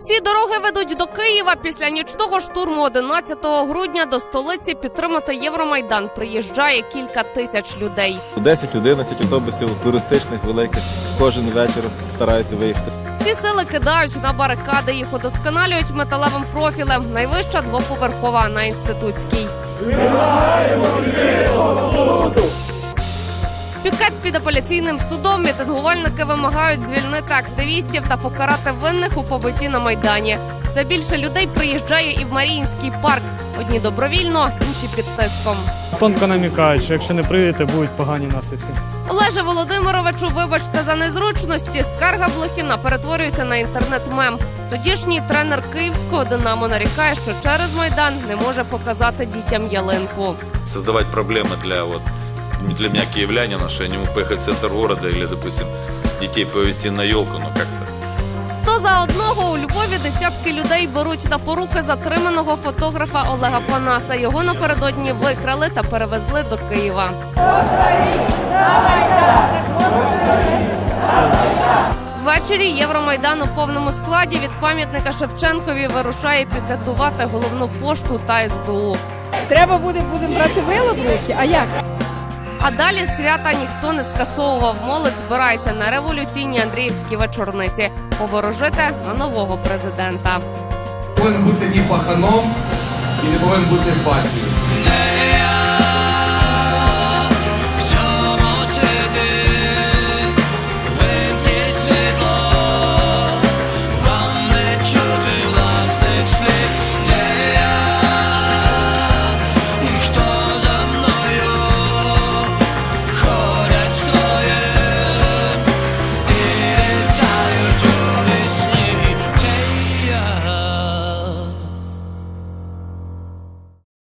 Всі дороги ведуть до Києва. Після нічного штурму 11 грудня до столиці підтримати Євромайдан приїжджає кілька тисяч людей. 10-11 автобусів туристичних великих кожен вечір стараються виїхати. Всі сили кидають на барикади, їх удосконалюють металевим профілем. Найвища двоповерхова на інститутській. Пікет під апеляційним судом мітингувальники вимагають звільнити активістів та покарати винних у побитті на майдані. Все більше людей приїжджає і в Маріїнський парк. Одні добровільно, інші під тиском. Тонко намікають, що якщо не прийдете, будуть погані наслідки. Олеже Володимировичу, вибачте за незручності. Скарга Блохіна перетворюється на інтернет-мем. Тодішній тренер київського Динамо нарікає, що через майдан не може показати дітям ялинку. создавать проблемы для вот для меня киевлянина, что я не мог поехать в центр города или, допустим, детей повезти на елку, ну как-то. Сто за одного у Львові десятки людей беруть на поруки затриманого фотографа Олега Панаса. Його напередодні викрали та перевезли до Києва. Ввечері Євромайдан у повному складі від пам'ятника Шевченкові вирушає пікетувати головну пошту та СБУ. Треба буде, будемо брати ближче, а як? А далі свята ніхто не скасовував. Молодь збирається на революційні Андріївські вечорниці поворожити на нового президента. повинен бути ні паханом і не повинен бути партією.